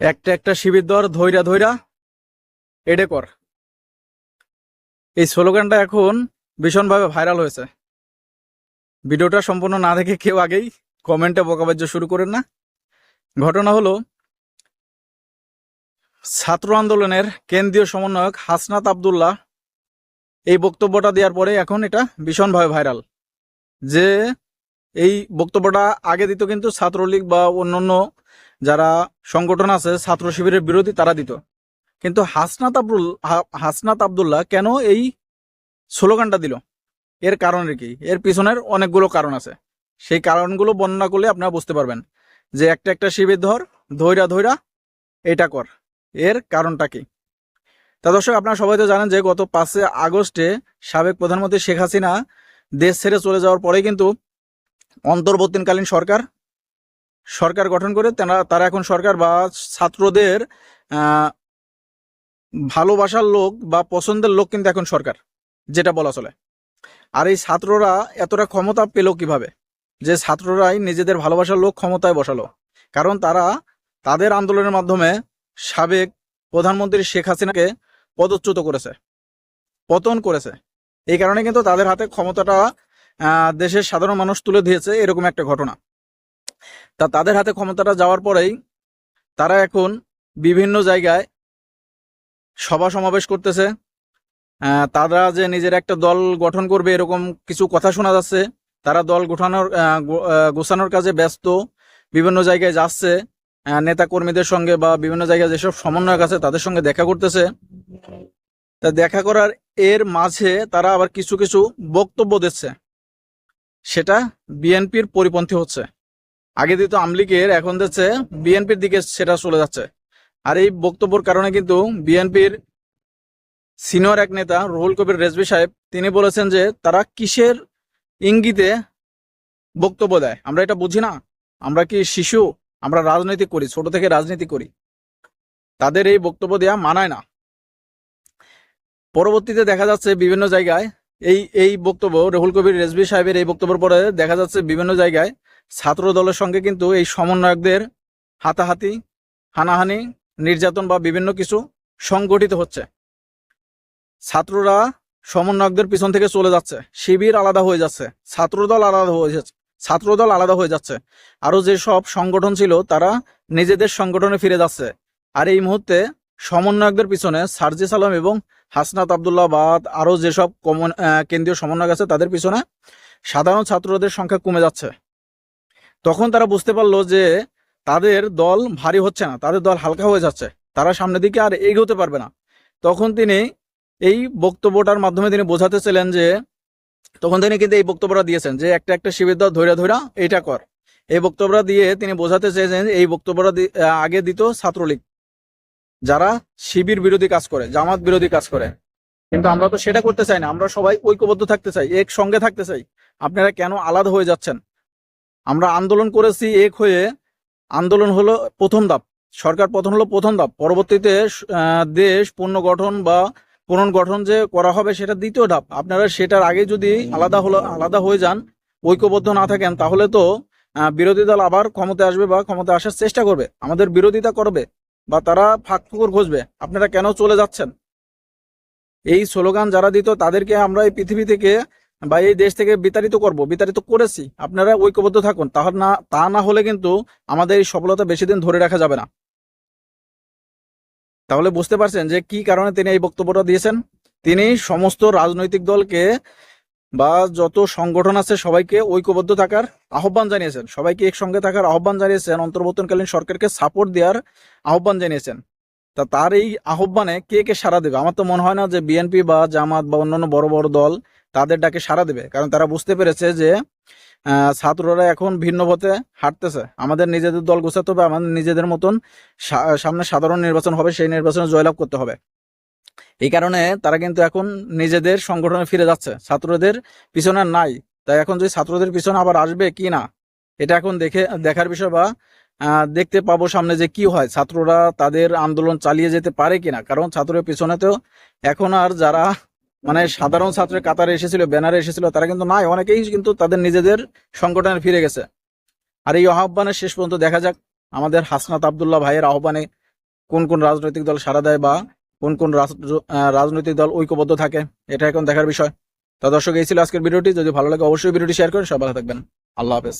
একটা একটা শিবির দর ধৈরা ধৈরা। এডে কর। এই স্লোগানটা এখন ভীষণভাবে ভাইরাল হয়েছে। ভিডিওটা সম্পূর্ণ না দেখে কেউ আগেই কমেন্টে বকাবাজ্য শুরু করেন না। ঘটনা হলো, ছাত্র আন্দোলনের কেন্দ্রীয় সমন্বয়ক হাসনাত আবদুল্লাহ এই বক্তব্যটা দেওয়ার পরে এখন এটা ভীষণভাবে ভাইরাল। যে এই বক্তব্যটা আগে দিত কিন্তু ছাত্রলীগ বা অন্যান্য যারা সংগঠন আছে, ছাত্র শিবিরের বিরোধী, তারা দিত। কিন্তু হাসনাত আব্দুল হাসনাত আবদুল্লাহ কেন এই স্লোগানটা দিল? এর কারণ কি? এর পিছনের অনেকগুলো কারণ আছে। সেই কারণগুলো বর্ণনা করলে আপনারা বুঝতে পারবেন যে একটা একটা শিবির ধর, ধৈরা ধৈরা এটা কর। এর কারণটা কি? তা দর্শক, আপনারা সবাই তো জানেন যে গত পাঁচে আগস্টে সাবেক প্রধানমন্ত্রী শেখ হাসিনা দেশ ছেড়ে চলে যাওয়ার পরে কিন্তু অন্তর্বর্তীকালীন সরকার সরকার গঠন করে, তারা তারা এখন সরকার বা ছাত্রদের ভালোবাসার লোক বা পছন্দের লোক কিন্তু এখন সরকার, যেটা বলা চলে। আর এই ছাত্ররা এতটা ক্ষমতা পেল কীভাবে? যে ছাত্ররাই নিজেদের ভালোবাসার লোক ক্ষমতায় বসালো। কারণ তারা, তাদের আন্দোলনের মাধ্যমে সাবেক প্রধানমন্ত্রী শেখ হাসিনাকে পদচ্যুত করেছে, পতন করেছে। এই কারণে কিন্তু তাদের হাতে ক্ষমতাটা দেশের সাধারণ মানুষ তুলে দিয়েছে, এরকম একটা ঘটনা। তা তাদের হাতে ক্ষমতাটা যাওয়ার পরেই তারা এখন বিভিন্ন জায়গায় সভা সমাবেশ করতেছে। তারা যে নিজের একটা দল গঠন করবে এরকম কিছু কথা শোনা যাচ্ছে। তারা দল গোঠানোর গোছানোর কাজে ব্যস্ত, বিভিন্ন জায়গায় যাচ্ছে। নেতা কর্মীদের সঙ্গে বা বিভিন্ন জায়গায় যেসব সমন্বয়ক আছে তাদের সঙ্গে দেখা করতেছে। তা দেখা করার এর মাঝে তারা আবার কিছু কিছু বক্তব্য দিচ্ছে। সেটা বিএনপির পরিপন্থী হচ্ছে। আগে দিত আমলিগের, এখন দিচ্ছে বিএনপির দিকে সেটা চলে যাচ্ছে। আর এই বক্তব্যর কারণে কিন্তু বিএনপির সিনিয়র এক নেতা রুহুল কবির রেজবি সাহেব, তিনি বলেছেন যে তারা কিসের ইঙ্গিতে বক্তব্য দেয়? আমরা এটা বুঝি না। আমরা কি শিশু? আমরা রাজনীতি করি, ছোট থেকে রাজনীতি করি। তাদের এই বক্তব্য দেয়া মানায় না। পরবর্তীতে দেখা যাচ্ছে বিভিন্ন জায়গায় এই এই বক্তব্য রহুল কবির রেজবি সাহেবের এই বক্তব্যের পরে দেখা যাচ্ছে বিভিন্ন জায়গায় ছাত্র দলের সঙ্গে কিন্তু এই সমন্বয়কদের হাতাহাতি, হানাহানি, নির্যাতন বা বিভিন্ন কিছু সংগঠিত হচ্ছে। ছাত্ররা সমন্বয়কদের পিছন থেকে চলে যাচ্ছে। শিবির আলাদা হয়ে যাচ্ছে। ছাত্রদল আলাদা হয়ে যাচ্ছে। ছাত্রদল আলাদা হয়ে যাচ্ছে। আরও যেসব সংগঠন ছিল, তারা নিজেদের সংগঠনে ফিরে যাচ্ছে। আর এই মুহূর্তে সমন্বয়কদের পিছনে সার্জিস আলম এবং হাসনাত আবদুল্লাহ বাদ আরও যেসব কমন কেন্দ্রীয় সমন্বয়ক আছে, তাদের পিছনে সাধারণ ছাত্রদের সংখ্যা কমে যাচ্ছে। তখন তারা বুঝতে পারল যে তাদের দল ভারী হচ্ছে না, তাদের দল হালকা হয়ে যাচ্ছে, তারা সামনের দিকে আর এগোতে পারবে না। তখন তিনি এই বক্তব্যটার মাধ্যমে তিনি বোঝাতে ছিলেন যে, তখন তিনি কিন্তু এই বক্তব্যটা দিয়েছেন যে, একটা একটা শিবির দল ধৈরা ধৈরা এইটা কর। এই বক্তব্যটা দিয়ে তিনি বোঝাতে চেয়েছেন এই বক্তব্যটা আগে দিত ছাত্রলীগ, যারা শিবির বিরোধী কাজ করে, জামাত বিরোধী কাজ করে। কিন্তু আমরা তো সেটা করতে চাই না, আমরা সবাই ঐক্যবদ্ধ থাকতে চাই এক সঙ্গে থাকতে চাই। আপনারা কেন আলাদা হয়ে যাচ্ছেন? আমরা আন্দোলন করেছি এক হয়ে আন্দোলন হলো প্রথম ধাপ। সরকার পতন হলো প্রথম ধাপ। পরবর্তীতে দেশ পুনর্গঠন বা পুনর্গঠন যে করা হবে সেটা দ্বিতীয় ধাপ। আপনারা সেটার আগে যদি আলাদা হলো, আলাদা হয়ে যান, ঐক্যবদ্ধ না থাকেন, তাহলে তো বিরোধী দল আবার ক্ষমতায় আসবে বা ক্ষমতা আসার চেষ্টা করবে। আমাদের বিরোধিতা করবে বা তারা ফাঁক ফুকর খুঁজবে আপনারা কেন চলে যাচ্ছেন? এই স্লোগান যারা দিত তাদেরকে আমরা এই পৃথিবী থেকে বা এই দেশ থেকে বিতাড়িত করব, বিতাড়িত করেছি। আপনারা ঐক্যবদ্ধ থাকুন। তাহলে না, তা না হলে কিন্তু আমাদের এই সফলতা বেশি দিন ধরে রাখা যাবে না। তাহলে বুঝতে পারছেন যে কি কারণে তিনি এই বক্তব্যটা দিয়েছেন? তিনি সমস্ত রাজনৈতিক দলকে বা যত সংগঠন আছে সবাইকে ঐক্যবদ্ধ থাকার আহ্বান জানিয়েছেন। সবাইকে একসঙ্গে থাকার আহ্বান জানিয়েছেন। অন্তর্বর্তীকালীন সরকারকে সাপোর্ট দেওয়ার আহ্বান জানিয়েছেন। তা তার এই আহ্বানে কে কে সাড়া দেবে? আমার তো মনে হয় না যে বিএনপি বা জামাত বা অন্যান্য বড় বড় দল তাদের ডাকে সাড়া দেবে। কারণ তারা বুঝতে পেরেছে যে ছাত্ররা এখন ভিন্ন পথে হাঁটতেছে। আমাদের নিজেদের দল গোছাতে হবে, আমাদের নিজেদের মতন সামনে সাধারণ নির্বাচন হবে, সেই নির্বাচনে জয়লাভ করতে হবে। এই কারণে তারা কিন্তু এখন নিজেদের সংগঠনে ফিরে যাচ্ছে। ছাত্রদের পিছনে নাই। তাই এখন যদি ছাত্রদের পিছনে আবার আসবে কি না, এটা এখন দেখে, দেখার বিষয় বা দেখতে পাবো সামনে যে কি হয়। ছাত্ররা তাদের আন্দোলন চালিয়ে যেতে পারে কিনা কারণ ছাত্রের পিছনে তো এখন আর যারা মানে সাধারণ ছাত্রের কাতারে এসেছিল, ব্যানারে এসেছিল, তারা কিন্তু নাই, অনেকেই কিন্তু তাদের নিজেদের সংগঠনে ফিরে গেছে। আর এই আহ্বানের শেষ পর্যন্ত দেখা যাক আমাদের হাসনাত আবদুল্লাহ ভাইয়ের আহ্বানে কোন কোন রাজনৈতিক দল সাড়া দেয় বা কোন কোন রাজনৈতিক দল ঐক্যবদ্ধ থাকে, এটা এখন দেখার বিষয়। তা দর্শক, এই ছিল আজকের ভিডিওটি। যদি ভালো লাগে, অবশ্যই ভিডিওটি শেয়ার করেন। সবাই ভালো থাকবেন। আল্লাহ হাফেজ।